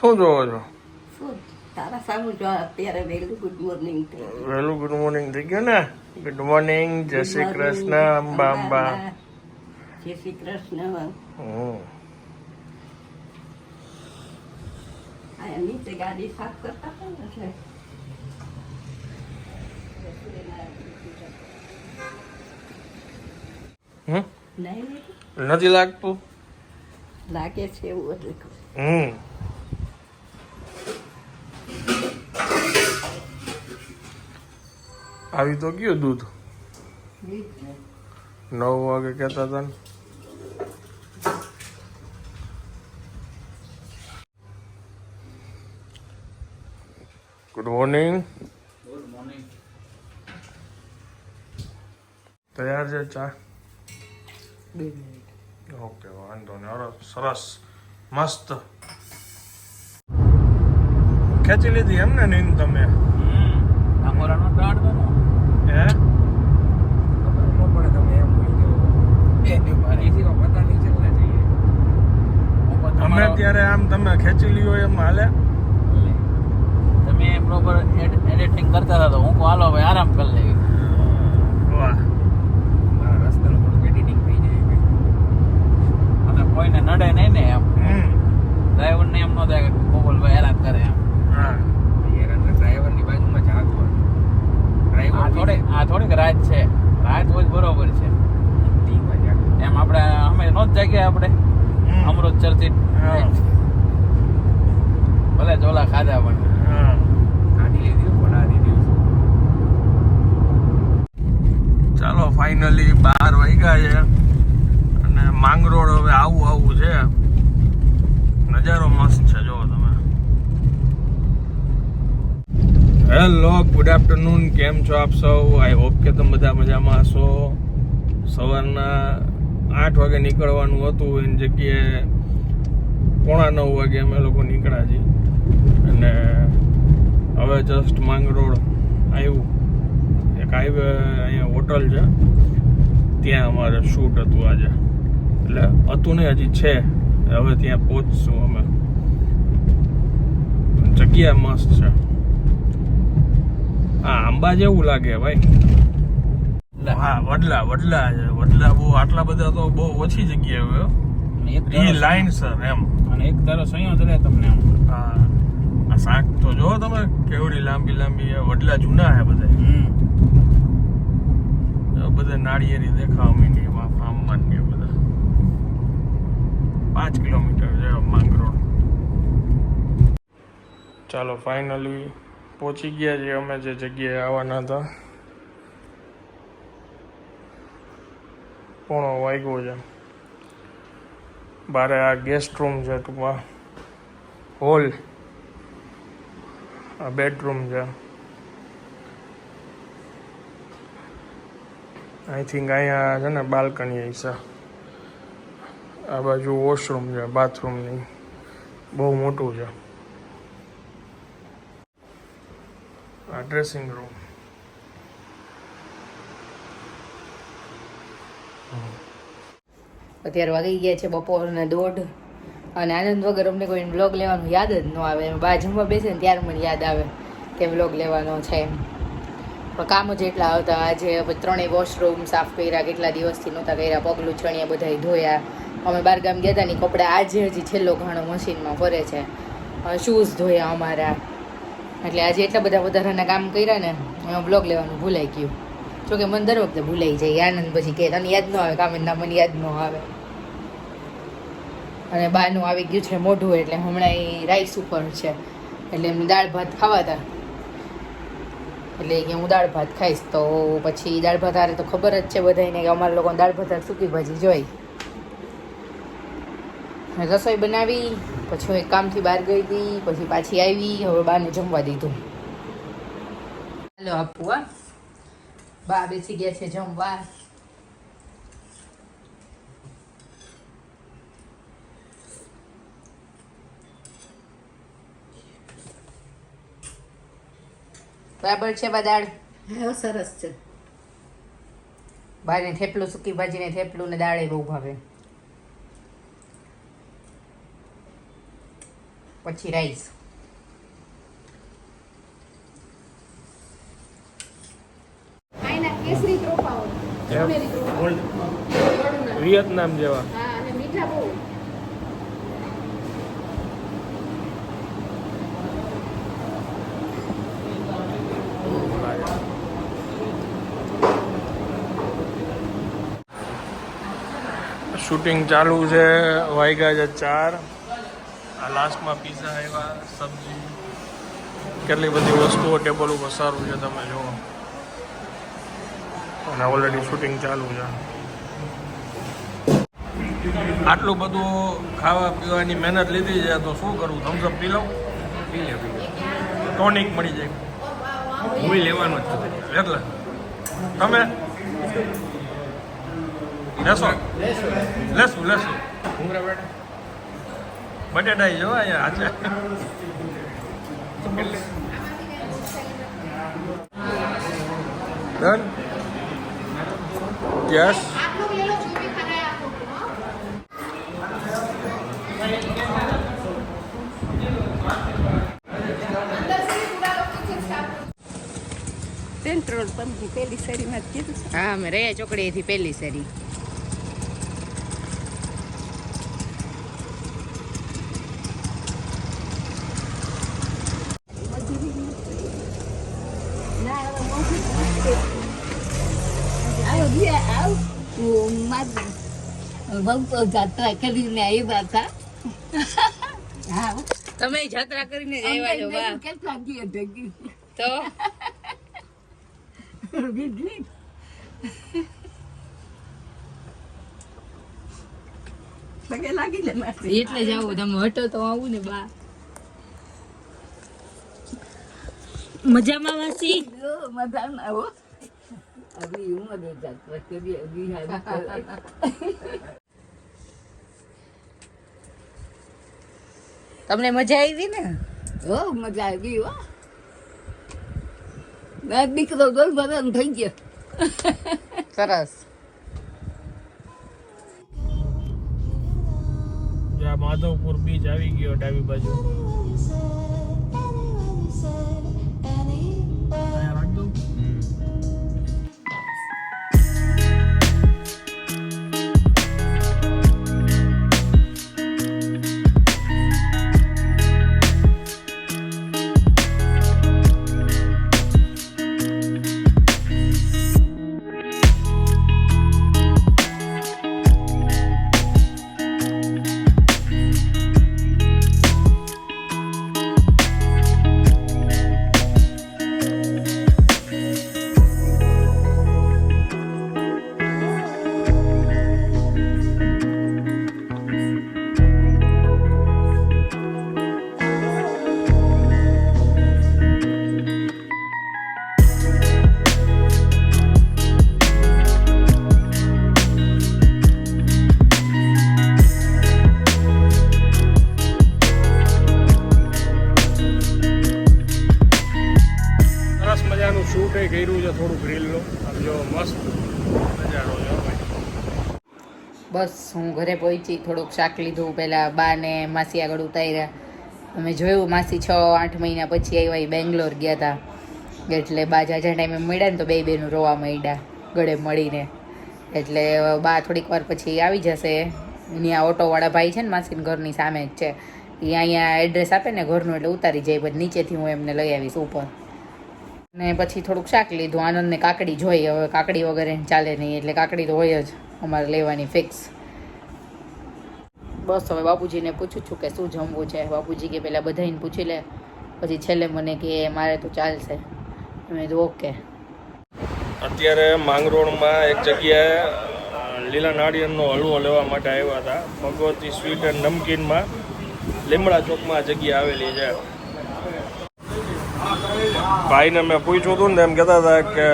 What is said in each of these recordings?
શું જોવો છો તારા સામું જો અત્યારે વહેલું ગુડ મોર્નિંગ. વહેલું ગુડ મોર્નિંગ થઈ ગયું ને ગુડ મોર્નિંગ જય શ્રી કૃષ્ણ અંબા અંબા જય શ્રી કૃષ્ણ. નીચે ગાડી સાફ કરતા એટલે. નહીં. નથી લાગતું લાગે છે એવું એટલે હમ. આવી તો ગયું દૂધ? નવ વાગે કહેતા હતા ને. ગુડ મોર્નિંગ તૈયાર છે ચા? ઓકે વાંધો નહીં અરે સરસ મસ્ત ખેંચી લીધી એમ ને નીંદ તમે અમે ત્યારે આમ તમે ખેંચી લ્યો એમ હાલે તમે પ્રોપર એડિટિંગ કરતા હતા તો હું હાલો ભાઈ આરામ કરી લેવી વાહ અને કોઈને નડે નહીં ને એમ હમ ડ્રાઈવર ને એમ ન થાય કે ગોગલ ભાઈ હેરાન કરે એમ હા આ થોડી આ થોડીક રાત છે રાત હોય તો બરોબર છે એમ આપણે અમે નો જ જાગ્યા આપણે હમ. અમૃતસરથી હા. ભલે ચોલા ખાધા પણ હા ચાલો ફાઇનલી બાર વાગ્યા છે અને માંગરોળ હવે આવું આવું છે નજારો મસ્ત છે જો તમે હેલો ગુડ આફ્ટરનૂન કેમ છો આપ સૌ? આઈ હોપ કે તમે બધા મજામાં હશો. સવારના આઠ વાગે નીકળવાનું હતું, એની જગ્યાએ પોણા નવ વાગે અમે લોકો નીકળ્યા છીએ. અને હવે જસ્ટ માંગરોળ આવ્યું. એક હાઈવે અહીંયા હોટલ છે. ત્યાં અમારે શૂટ હતું આજે. એટલે હતું નહીં, હજી છે. હવે ત્યાં પહોંચશું અમે. જગ્યા મસ્ત છે. હા આંબા જેવું લાગે ભાઈ. હા વડલા વડલા છે. વડલા બહુ આટલા બધા તો બહુ ઓછી જગ્યાએ હોય એ લાઈન સર એમ. અને એક તારો સંયોજ રહે તમને એમ હા. આ શાક તો જો તમે કેવડી લાંબી લાંબી વડલા જૂના છે બધા. હમ. બધા નાળિયેરી દેખાવા માંડી એમાં ફાર્મમાં ને બધા. પાંચ કિલોમીટર છે માંગરોળ. ચાલો ફાઇનલી પહોંચી ગયા છીએ અમે જે જગ્યાએ આવવાના હતા. પોણો વાગ્યો છે. બારે આ ગેસ્ટ રૂમ છે ટૂંકમાં. હોલ આ બેડરૂમ છે. આઈ થિંક અહીંયા છે ને બાલ્કની હશે આ બાજુ વોશરૂમ છે બાથરૂમની બહુ મોટું છે. ડ્રેસિંગ રૂમ અત્યારે વાગી ગયા છે બપોરના દોઢ. અને આનંદ વગર અમને કોઈ બ્લોગ લેવાનું યાદ જ ન આવે. બા જમવા બેસે ને ત્યારે મને યાદ આવે કે બ્લોગ લેવાનો છે એમ. પણ કામો જ એટલા આવતા. આજે ત્રણેય વોશરૂમ સાફ કર્યા, કેટલા દિવસથી નહોતા કર્યા, પગલું છણિયા બધા ધોયા. અમે બહાર ગામ ગયા હતા ને કપડાં આજે હજી છેલ્લો ઘણો મશીનમાં ફરે છે. શૂઝ ધોયા અમારા. એટલે આજે એટલા બધા વધારાના કામ કર્યા ને બ્લોગ લેવાનું ભૂલાઈ ગયું. જોકે મને દર વખતે ભૂલાઈ જાય, આનંદ પછી કે તને યાદ ન આવે, કામ ના મને યાદ ન આવે. અને બહારનું આવી ગયું છે મોઢું, એટલે હમણાં એ રાઈસ ઉપર છે. એટલે એમને દાળ ભાત ખાવા હતા. એટલે કે હું દાળ ભાત ખાઈશ, તો પછી દાળ ભાત આરે તો ખબર જ છે બધાને કે અમારા લોકોને દાળ ભાત સૂકી ભાજી જોઈ. રસોઈ બનાવી પછી એક કામથી બહાર ગઈ હતી પછી પાછી આવી હવે બાને જમવા દીધું. હાલો આપું હા. બા બેસી ગયા છે જમવા. બરાબર છે બા દાળ? હા સરસ છે. બાને થેપલું સૂકી ભાજીને થેપલું ને દાળ બહુ ભાવે. પછી રાઈસ કેસરી ત્રોપાઓ સોનેરી ત્રોપાઓ વિયેતનામ જેવા હા અને મીઠા બહુ શૂટિંગ ચાલુ છે વાગ્યા છે ચાર. આ લાસ્ટમાં પીઝા આવ્યા સબ્જી કેટલી બધી વસ્તુઓ ટેબલ ઉપર સારું છે તમે જુઓ. અને ઓલરેડી શૂટિંગ ચાલુ છે. આટલું બધું ખાવા પીવાની મહેનત લીધી છે તો શું કરવું થમ્સઅપ પી લઉં પી લે પી ટોનિક મળી જાય. હું લેવાનો જ છું. એટલે. તમે? લેશો? લેશું. લેશું બટેટા જો અહીંયા આજે ડન યસ સેન્ટ્રલ પંપની પેલી શેરીમાં જ કીધું હા અમે રહ્યા ચોકડીએથી પહેલી શેરી ના હવે મોંઘું આવો ગયા આવ હું મારી બહુ જાત્રા કરીને આવ્યા હતા હા. તમે જાત્રા કરીને જ આવ્યા છો વાહ. કેટલા દિવસ ભેગી. તો? વીજળી પગે લાગી લે એટલે જાવ આવું તમે હટો તો આવું ને બા. મજામાં વાસી? જો મજા ના હો. અભી ઉમર જાત્રા કરી અભી તમને મજા આવી ને? હો મજા આવી હો. ના દીકરો દોર ભરણ થઈ ગયો. સરસ. જ્યાં માધવપુર બીચ આવી ગયો ડાબી બાજુ. બસ હું ઘરે પહોંચી થોડુંક શાક લીધું પહેલાં બા ને માસી આગળ ઉતાર્યા. અમે જોયું, માસી છ, આઠ મહિના પછી આવ્યા એ બેંગ્લોર ગયા હતા એટલે બા જાજા ટાઈમે મળ્યા ને તો બે બેનું રોવા માંડ્યા ગળે મળીને. એટલે બા થોડીક વાર પછી આવી જશે. ત્યાં ઓટોવાળા ભાઈ છે ને માસીને ઘરની સામે જ છે. એ અહીંયા એડ્રેસ આપે ને ઘરનું એટલે ઉતારી જાય, પછી નીચેથી હું એમને લઈ આવીશ ઉપર. ને પછી થોડુંક શાક લીધું, આનંદને કાકડી જોઈ, હવે કાકડી વગર ચાલે નહીં, એટલે કાકડી તો હોય જ. અમારે લેવાની ફિક્સ બસ હવે બાપુજીને પૂછું છું કે શું જમવું છે? બાપુજી કે પહેલાં બધાને પૂછી લે. પછી છેલ્લે મને કે મારે તો ચાલશે. મેં તો ઓકે. અત્યારે માંગરોળમાં એક જગ્યાએ લીલા નાળિયેરનો હલવો લેવા માટે આવ્યા હતા. ભગવતી સ્વીટ એન્ડ નમકીનમાં લીમડા ચોકમાં આ જગ્યા આવેલી છે. ભાઈને મેં પૂછ્યું હતું ને એમ કહેતા હતા કે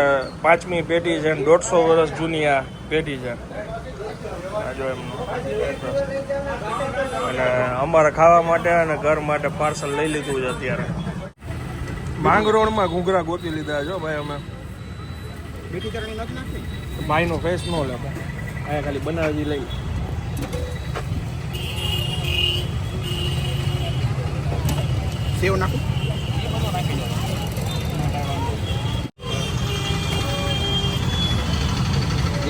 પાંચમી પેઢી છે દોઢસો વર્ષ જૂની આ પેઢી છે. જો એમનું અને અમારે ખાવા માટે અને ઘર માટે પાર્સલ લઈ લીધું છે અત્યારે. માંગરોળમાં ઘૂઘરા ગોતી લીધા જો ભાઈ અમે. ભાઈનો ફેસ નો લે અહીંયા ખાલી બનાવી લઈ. સેવ નાખું?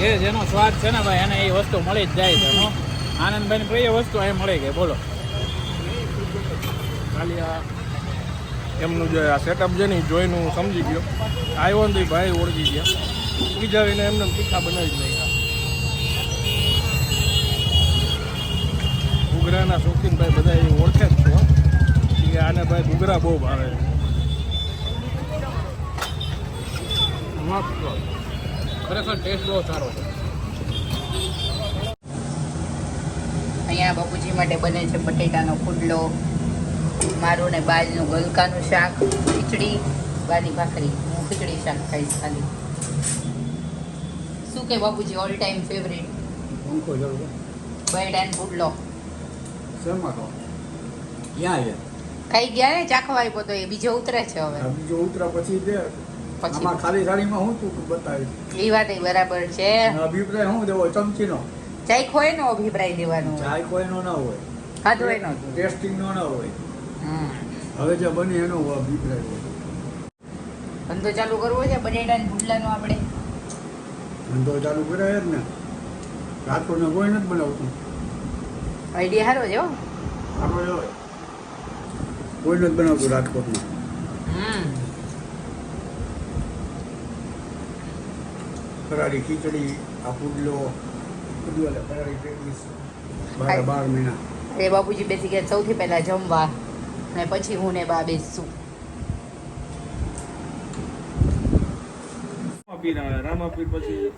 જે જેનો સ્વાદ છે ને ભાઈ, એને એ વસ્તુ મળી જ જાય છે, હો. આનંદભાઈ પ્રિય વસ્તુ એ મળી ગઈ, બોલો. ખાલી આ એમનું જે આ સેટઅપ છે ને, એ જોઈને હું સમજી ગયો. આવ્યો ને ભાઈ ઓળખી ગયા. બીજાવીને એમને તીખા બનાવી જ નહીં ઘૂઘરાના શોખીન ભાઈ બધા એ ઓળખે જ છો કે આને ભાઈ ઘૂઘરા બહુ ભાવે છે. મસ્ત. ખરેખર ટેસ્ટ બહુ સારો છે. અહીંયા બાપુજી માટે બને છે બટેટાનો કુડલો મારું ને બાજનું ગલકાનું શાક ખીચડી બાની ભાખરી. હું ખીચડી શાક ખાઈશ ખાલી. શું કે બાપુજી ઓલ ટાઈમ ફેવરેટ પુડલો શેમાં તો ક્યાં ખાઈ ગયા ને? ચાખવા આપ્યો તો એ. બીજો ઉતરે છે હવે. બીજો ઉતરા પછી પછી આમાં ખાલી થાળીમાં હું તું બતાવીશ. એ વાત બરાબર છે. અભિપ્રાય શું દેવો? ચમચીનો. ચાખ હોય અભિપ્રાય દેવાનો. ચાય કોઈનો ના હોય. ખાધો એનો. ટેસ્ટિંગનો ના હોય. હવે જે બને એનો અભિપ્રાય હોય. ધંધો ચાલુ કરવો છે? બટેટાના પુડલાનો આપણે? ધંધો ચાલુ કરાય જ ને? રાજકોટને કોઈ નથી બનાવતું. આઈડિયા સારો છે હો. આપણે કોઈ નથી બનાવતું રાજકોટમાં હમ. ફરાળી ખીચડી આ પુડલો બધું એટલે ફરાળી પેટીસ બાર બાર મહિના એ બાપુજી બેસી ગયા સૌથી પહેલા જમવા. અને પછી હું ને બા બેસું રામાપીર રામાપીર પછી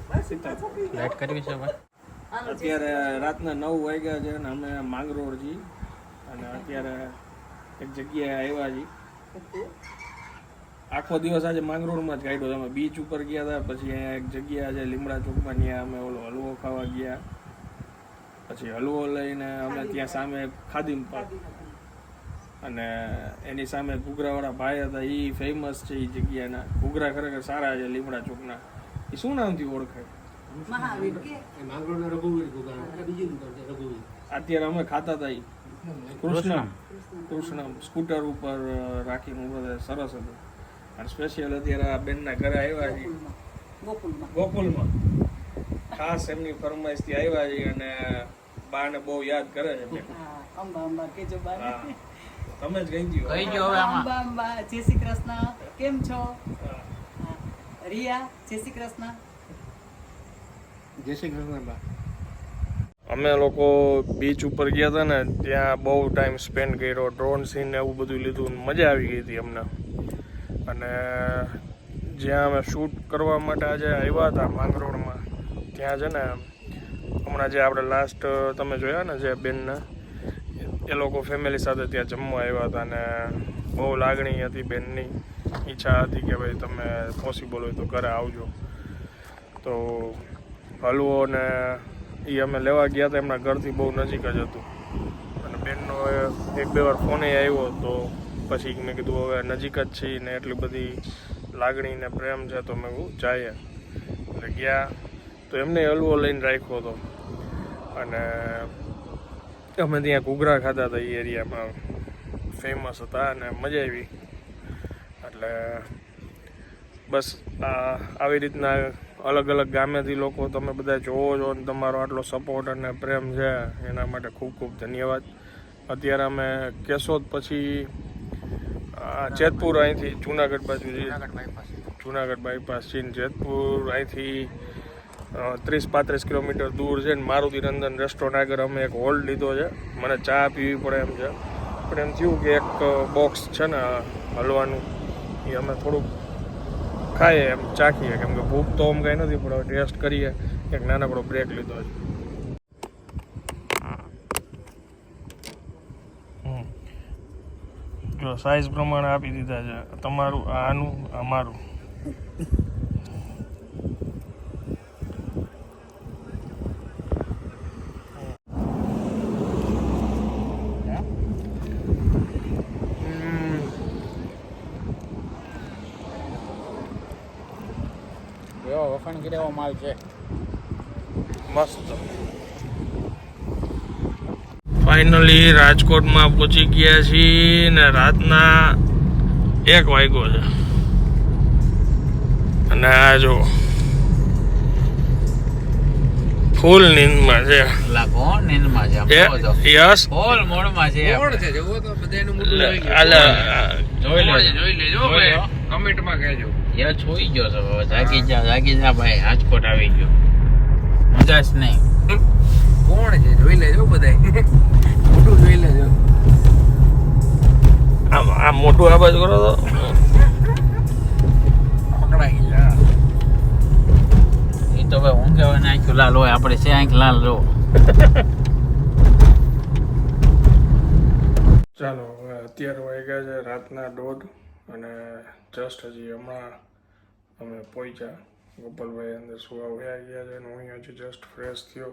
લાઈટ કરવી છે અત્યારે રાતના નવ વાગ્યા છે અને અમે માંગરોળ છીએ અને અત્યારે એક જગ્યાએ આવ્યા છીએ. આખો દિવસ આજે માંગરોળમાં જ કાઢ્યો અમે બીચ ઉપર ગયા હતા પછી અહીંયા એક જગ્યા છે લીમડા ચોકમાં ત્યાં અમે ઓલો હલવો ખાવા ગયા. પછી હલવો લઈને અમે ત્યાં સામે ખાદીમ પાક અને એની સામે ઘૂઘરાવાળા ભાઈ હતા એ ફેમસ છે એ જગ્યાના. ઘૂઘરા ખરેખર સારા છે લીમડા ચોકના. એ શું નામથી ઓળખાય? અત્યારે અમે ખાતા હતા ઈ. કૃષ્ણ. કૃષ્ણ સ્કૂટર ઉપર રાખીને ઊભા સરસ હતું. અને સ્પેશિયલ અત્યારે આ બેનના ઘરે આવ્યા છે ગોકુલમાં. ખાસ એમની ફરમાઈશથી આવ્યા છે અને બાને બહુ યાદ કરે છે અંબા અંબા કેજો બા તમે જ ગઈ ગયો ગઈ ગયો હવે આમાં. અંબા અંબા જય શ્રી કૃષ્ણ. કેમ છો. રિયા જય શ્રી કૃષ્ણ. જય શ્રી કૃષ્ણ બા અમે લોકો બીચ ઉપર ગયા હતા ને ત્યાં બહુ ટાઈમ સ્પેન્ડ કર્યો ડ્રોન સીન ને એવું બધું લીધું મજા આવી ગઈ હતી અમને. અને જ્યાં અમે શૂટ કરવા માટે આજે આવ્યા હતા માંગરોળમાં, ત્યાં છે ને, હમણાં જે આપણે લાસ્ટ તમે જોયા ને જે બેનને, એ લોકો ફેમિલી સાથે ત્યાં જમવા આવ્યા હતા અને બહુ લાગણી હતી બેનની. ઈચ્છા હતી કે ભાઈ તમે પોસિબલ હોય તો ઘરે આવજો. તો હલવો ને એ અમે લેવા ગયા હતા, એમના ઘરથી બહુ નજીક જ હતું. અને બેનનો એક બે વાર ફોને આવ્યો તો પછી મેં કીધું, હવે નજીક જ છીએ ને એટલી બધી લાગણી ને પ્રેમ છે, તો મેં કીધું જઈએ એટલે ગયા. તો એમને હલવો લઈને રાખ્યો હતો. અને અમે ત્યાં ઘૂઘરા ખાધા હતા એ એરિયામાં. ફેમસ હતા અને મજા આવી. એટલે બસ આવી રીતના અલગ અલગ ગામેથી લોકો તમે બધા જોવો છો અને તમારો આટલો સપોર્ટ અને પ્રેમ છે, એના માટે ખૂબ ખૂબ ધન્યવાદ. અત્યારે અમે કેશોદ પછી જેતપુર અહીંથી જુનાગઢ બાજુ જુનાગઢ બાયપાસ છે જેતપુર અહીંથી ત્રીસ પાંત્રીસ કિલોમીટર દૂર છે ને મારુતિ નંદન રેસ્ટોરન્ટ આગળ અમે એક હોલ્ડ લીધો છે. મને ચા પીવી પડે એમ છે. પણ એમ થયું કે એક બોક્સ છે ને હલવાનું એ અમે થોડુંક ખાઈએ એમ ચાખીએ. કેમ કે ભૂખ તો આમ કાંઈ નથી પણ હવે ટેસ્ટ કરીએ. એક નાનકડો બ્રેક લીધો છે હમ. જો સાઈઝ પ્રમાણે આપી દીધા છે તમારું આ આનું અમારું એવો વખાણ કર્યા એવો માલ છે મસ્ત ફાઇનલી રાજકોટમાં પહોંચી ગયા છીએ ને રાતના એક વાગ્યો છે. અને આ જો ફૂલ નીંદમાં છે. કોણ નીંદમાં છે? આમ એ જોવો તો. યસ. ફૂલ મૂડમાં છે કોણ છે? જોવો તો બધાનું મોટું જોઈ આ લે, જોઈ લેજો. જોઈ લેજો કમેન્ટમાં કહેજો. યસ છોઈ ગયો છે જાગી જા જાગી જા ભાઈ. રાજકોટ આવી ગયો. નહીં. કોણ છે? જોઈ લેજો બધાય. મોટું જોઈ લેજો. આમ આમ મોટું આવાજ કરો તો. પકડાઈ ગયા એ તો ભાઈ હું કહેવાય આંખ લાલ હોય આપણે છે આંખ લાલ લો ચાલો હવે અત્યારે વાગ્યા છે રાતના દોઢ અને જસ્ટ હજી હમણાં અમે પહોંચ્યા. ગોપાલભાઈ અંદર સુવા વયા ગયા છે અને હું અહીંયા હજી જસ્ટ ફ્રેશ થયો.